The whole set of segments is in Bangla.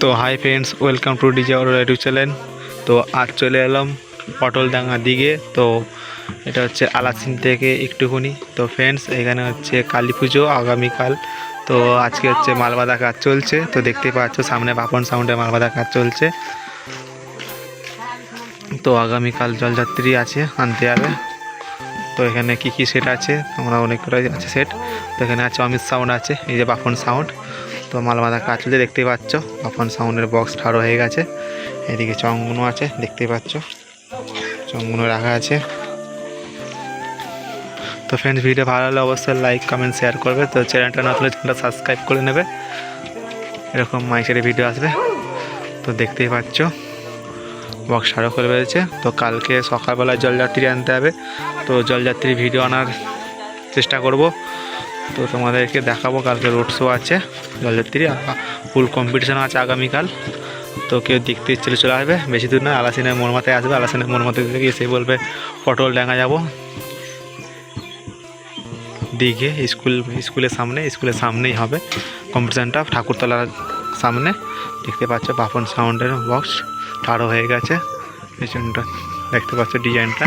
তো hi friends, welcome to DJ or YouTube channel. তো আজ চলে এলাম পটলডাঙ্গার দিকে তো এটা হচ্ছে আলাসিন থেকে একটুখানি। তো ফ্রেন্ডস, এখানে হচ্ছে কালী পুজো আগামীকাল। তো আজকে হচ্ছে মালবাদা কাজ চলছে। তো দেখতেই পাচ্ছ, সামনে বাপন সাউন্ডে মালবাদা কাজ চলছে। তো আগামীকাল জলযাত্রী আছে, আনতে যাবে তো এখানে কি কি সেট আছে? আমরা অনেক করে আছে সেট তো এখানে আছে অমিত সাউন্ড আছে, এই যে বাপন সাউন্ড। তো মালবাদা কাজ চলছে দেখতেই পাচ্ছ। বাপন সাউন্ডের বক্স ঠাড়ো হয়ে গেছে। এদিকে চঙ্গুনো আছে দেখতেই পাচ্ছ। চঙ্গুনো রাখা আছে। তো ফ্রেন্ডস ভিডিও ভালো হলে অবশ্যই লাইক কমেন্ট শেয়ার করবে। তো চ্যানেলটা নতুন চ্যানেলটা সাবস্ক্রাইব করে নেবে। এরকম মাইকের ভিডিও আসবে। তো দেখতেই পাচ্ছ বক্স সারো করে বেড়েছে। তো কালকে সকালবেলা জলযাত্রী আনতে হবে। তো জলযাত্রীর ভিডিও আনার চেষ্টা করব। তো তোমাদেরকে দেখাবো, কালকে রোড শো আছে জলযাত্রী ফুল কম্পিটিশন আছে আগামীকাল। তো কেউ দেখতে ইচ্ছে চলে আসবে, বেশি দূর না, আলাসিনের মাথায় আসবে, আলাসিনের মাথায় থেকে এসে বলবে, পটল ডাঙা যাব। দিঘে, স্কুল, স্কুলের সামনে, স্কুলের সামনেই হবে কম্পিটিশানটা ঠাকুরতলার সামনে। দেখতে পাচ্ছ বাপন সাউন্ডের বক্স ঠাড়ো হয়ে গেছে। পেছনটা দেখতে পাচ্ছ ডিজাইনটা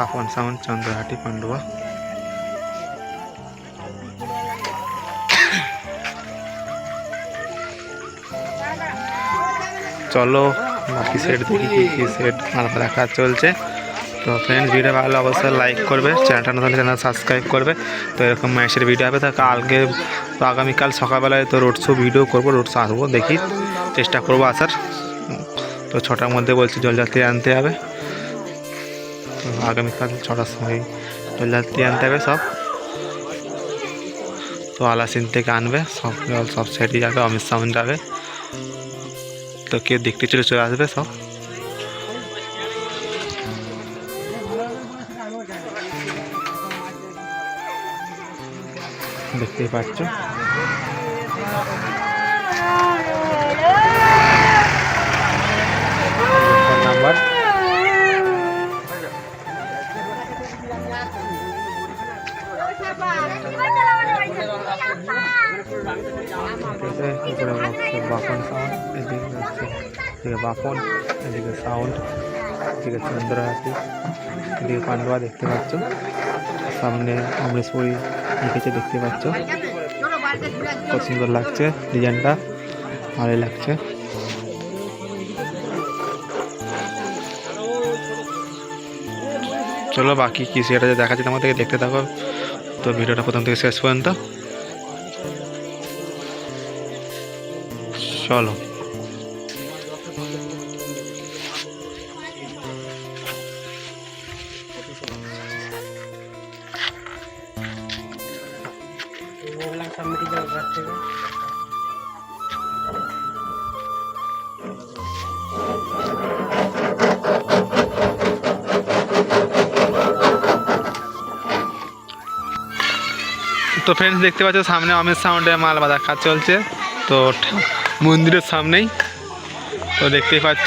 বাপন সাউন্ড, চন্দ্রহাটি পান্ডুয়া চলো, বাকি সেট দেখি কি কি সেট দেখা চলছে। তো ফ্রেন্ডস ভিডিও ভালো অবশ্যই লাইক করবে চ্যানেলটা নতুন চ্যানেল সাবস্ক্রাইব করবে। তো এরকম ম্যাচের ভিডিও হবে, তো কালকে তো আগামীকাল সকালবেলায় তো রোড শো ভিডিও করব রোড শো আসব, দেখি, চেষ্টা করব আসার। তো ছটার মধ্যে বলছি জলযাত্রী আনতে হবে। আগামীকাল ছটার সময়। জলযাত্রী আনতে হবে সব। তো আলাসিন থেকে আনবে, সব সব সাইডে যাবে, অমিত সাউন্ড যাবে। তো কেউ দেখতে চলে চলে আসবে সব। দেখতেই পাচ্ছ। আছে উপরে বাপন সাউন্ড এদিকে হচ্ছে এদিকে বাপন, এদিকে সাউন্ড এদিকে চন্দ্রহাটি এদিকে পান্ডুয়া দেখতে পাচ্ছ। সামনে অমরেশ্বরী লিখেছে দেখতে পাচ্ছ। কত সুন্দর লাগছে ডিজাইনটা, ভালোই লাগছে। চলো বাকি কি সেটা দেখাচ্ছি তোমাদেরকে দেখতে থাকো। তো ভিডিওটা প্রথম থেকে শেষ পর্যন্ত। চলো। তো ফ্রেন্ডস দেখতে পাচ্ছ সামনে অমিত সাউন্ডে মাল বাঁধা কাজ চলছে। তো মন্দিরের সামনেই। তো দেখতেই পাচ্ছ,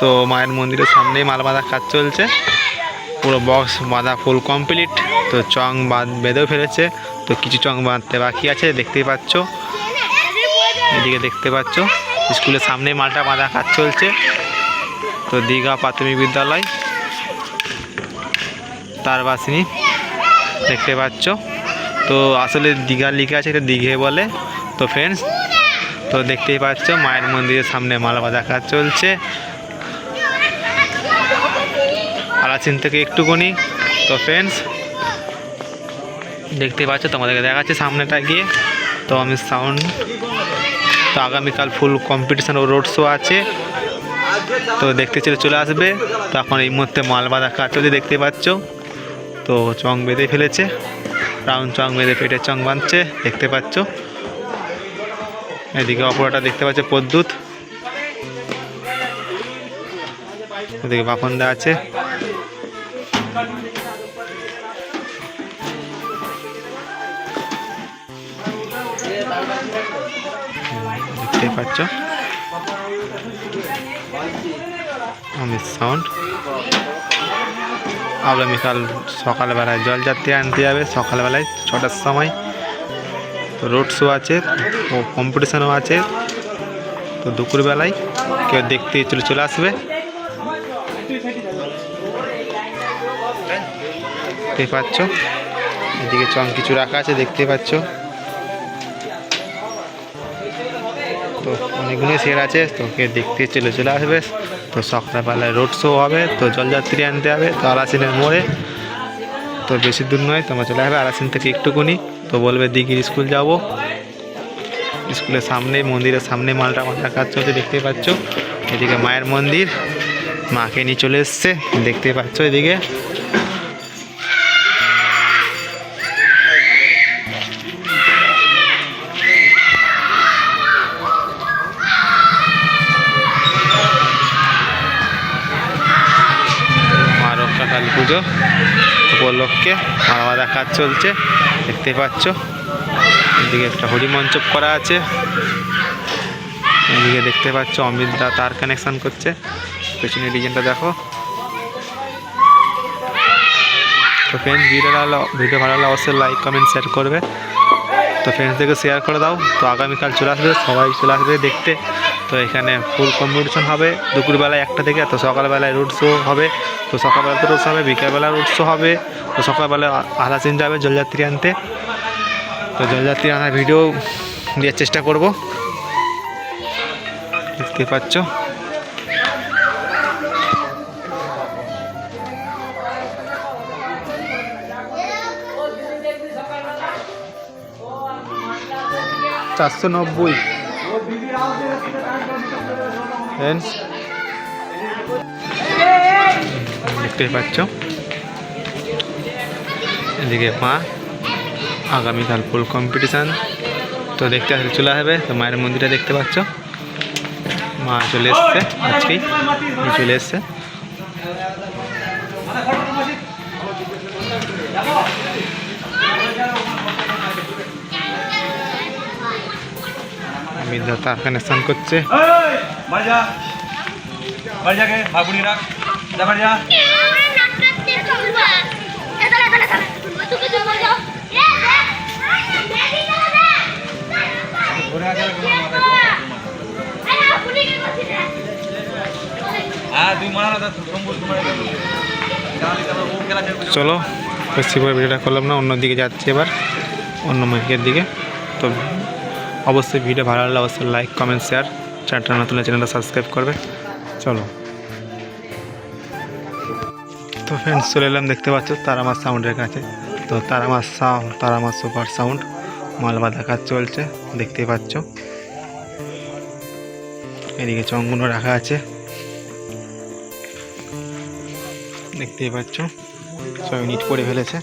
তো মায়ের মন্দিরের সামনেই মাল বাঁধা কাজ চলছে। পুরো বক্স বাঁধা ফুল কমপ্লিট তো চং বাঁধ বেঁধেও ফেলেছে, তো কিছু চং বাঁধতে বাকি আছে, দেখতেই পাচ্ছ। এদিকে দেখতে পাচ্ছ, স্কুলের সামনে মালটা বাঁধা কাজ চলছে। তো দীঘা প্রাথমিক বিদ্যালয়, তার বাসিনী, দেখতে পাচ্ছ। তো আসলে দীঘা লিখে আছে এটা দীঘে বলে। তো ফ্রেন্ডস তো দেখতেই পাচ্ছ, মায়ের মন্দিরের সামনে মালা বাঁধা কাজ চলছে। আলাচিন থেকে একটুকুনি তো ফ্রেন্ডস দেখতেই পাচ্ছ, তোমাদেরকে দেখাচ্ছে সামনেটা গিয়ে। তো আমি সাউন্ড তো আগামীকাল ফুল কম্পিটিশান ও রোড শো আছে। তো দেখতে চলে চলে আসবে। তো এখন এই মুহূর্তে মাল বাঁধা কাজ চলছে দেখতে পাচ্ছ। তো চং বেঁধে ফেলেছে। রাউন্ড চং বেঁধে পেটের চং বাঁধছে, দেখতে পাচ্ছ। এদিকে অপরাটা দেখতে পাচ্ছে পদ্যুৎ এদিকে বাপনদা আছে। দেখতে পাচ্ছ। অমিত সাউন্ড আগামীকাল সকালবেলায় জলযাত্রী আনতে যাবে। সকালবেলায় ছটার সময়। রোড শো আছে ও কম্পিটিশানও আছে। তো দুপুরবেলায় কেউ দেখতে চলে চলে আসবে। দেখতে পাচ্ছ? এদিকে চং কিছু রাখা আছে, দেখতে পাচ্ছ? তো অনেকগুলো সেট আছে, তো কে দেখতে চলে চলে আসবে। তো সকালবেলায় রোড শো হবে, তো জলযাত্রী আনতে হবে, তো আলাসিনের মোড়ে। তো বেশি দূর নয়, তোমরা চলে আসবে আলাসিন থেকে একটুকুনি। তো বলবে, দিঘির স্কুল যাব। স্কুলের সামনে, মন্দিরের সামনে মালটা মাথার কাজ চলছে দেখতে পাচ্ছ। এদিকে মায়ের মন্দির, মাকে নিয়ে চলে এসছে দেখতে পাচ্ছ এদিকে। কাজ চলছে, দেখতে পাচ্ছ। এদিকে একটা হরিমঞ্চপ করা আছে। এদিকে দেখতে পাচ্ছ অমিত দা তার কানেকশন করছে। পেছনের ডিজাইনটা দেখো। তো ফ্রেন্ডস ভিডিও ভালো ভিডিও ভালো লাগলে অবশ্যই লাইক কমেন্ট শেয়ার করবে। তো ফ্রেন্ডসদেরকে শেয়ার করে দাও। তো আগামীকাল চলে আসবে, সবাই চলে আসবে দেখতে। তো এখানে ফুল কম্পিটিশন হবে। দুপুরবেলায় একটা থেকে, তো সকালবেলায় রোড শো হবে। তো সকালবেলা তো রোড শো হবে, বিকালবেলা রোড শো হবে। তো সকালবেলা আলাসিন যাবে জলযাত্রী আনতে। তো জলযাত্রী আনার ভিডিও দেওয়ার চেষ্টা করব। দেখতে পাচ্ছ? চারশো নব্বই। দেখতে পাচ্ছ? এদিকে মা, আগামীকাল ফুল কম্পিটিশান তো দেখতে আসলে চলে আসবে। তো মায়ের মন্দিরটা দেখতে পাচ্ছ? মা চলে এসছে আজকেই চলে এসছে। তারপর ও খেলা যাবে চলো বেশি করে ভিডিওটা করলাম না অন্যদিকে যাচ্ছি এবার অন্য মাইকের দিকে। তো অবশ্যই ভিডিও ভালো লাগলে অবশ্যই লাইক কমেন্ট শেয়ার চ্যানেলটা নতুন চ্যানেলটা সাবস্ক্রাইব করবে। চলো। তো ফ্রেন্ডস চলে এলাম, দেখতে পাচ্ছ, তারামার সাউন্ডের কাছে। তো তারামার সাউন্ড তারামার সুপার সাউন্ড মালবাধা কাজ চলছে দেখতেই পাচ্ছ। এদিকে চঙ্গুনো রাখা আছে। দেখতেই পাচ্ছ সব ইউনিট করে ফেলেছে।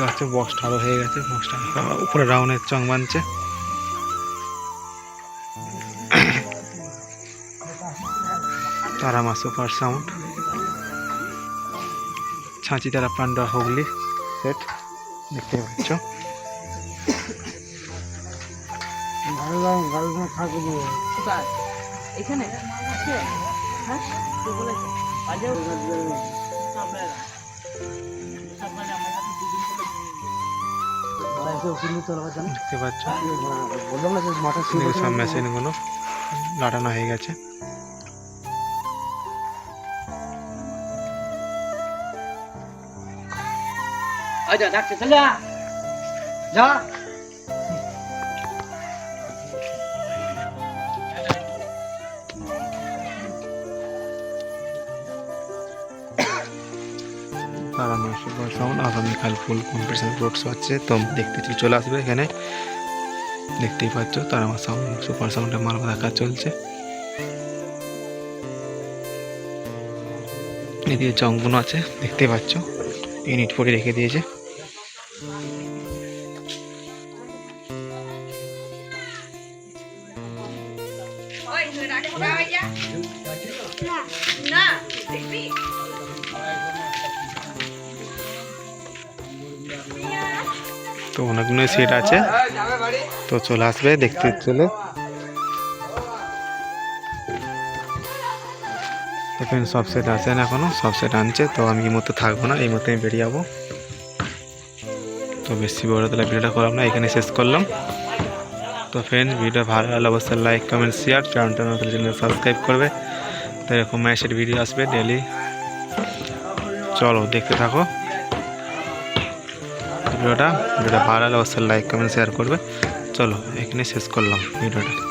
দেখতে পাচ্ছ বক্সটা আরও হয়ে গেছে বক্সটা উপরে রাউন্ডের চং বানছে। তারামা সুপার সাউন্ড। ছাঁচি তারা পান্ডা হুগলি সেট দেখতে পাচ্ছ। এখানে? হ্যাঁ? দেখতে পাচ্ছ। সব মেশিনগুলো লাটানো হয়ে গেছে। আচ্ছা ডাকছে চলে যা। আমি সুভাষ সাউন্ড আগামীকাল ফুল কম্পিটিশন রোডস হচ্ছে, তো দেখতে চলে আসবে এখানে। দেখতেই পাচ্ছ, তার আমার সাউন্ড সুপার সাউন্ডের মাল দেখা চলছে। এদিকে জঙ্গল আছে, দেখতে পাচ্ছ। ইউনিট ফোরে রেখে দিয়েছে। তো অনেকগুলো সিট আছে। তো চলে আসবে, দেখতে চলে। এখানে সব সেট আছে না এখনও? সব সেট আনছে, তো আমি এই মতো থাকব না, এই মতো আমি বেরিয়ে যাব। তো বেশি বড় তাহলে ভিডিওটা করলাম না, এখানে শেষ করলাম। তো ফ্রেন্ড ভিডিও ভালো লাগলে অবশ্যই লাইক কমেন্ট শেয়ার চ্যানেলটা নতুন চ্যানেল সাবস্ক্রাইব করবে। তো এরকম ম্যাচের ভিডিও আসবে ডেলি চলো, দেখতে থাকো। ভিডিওটা। ভিডিওটা ভালো লাগলে অবশ্যই লাইক কমেন্ট শেয়ার করবে। চলো এখানে শেষ করলাম ভিডিওটা।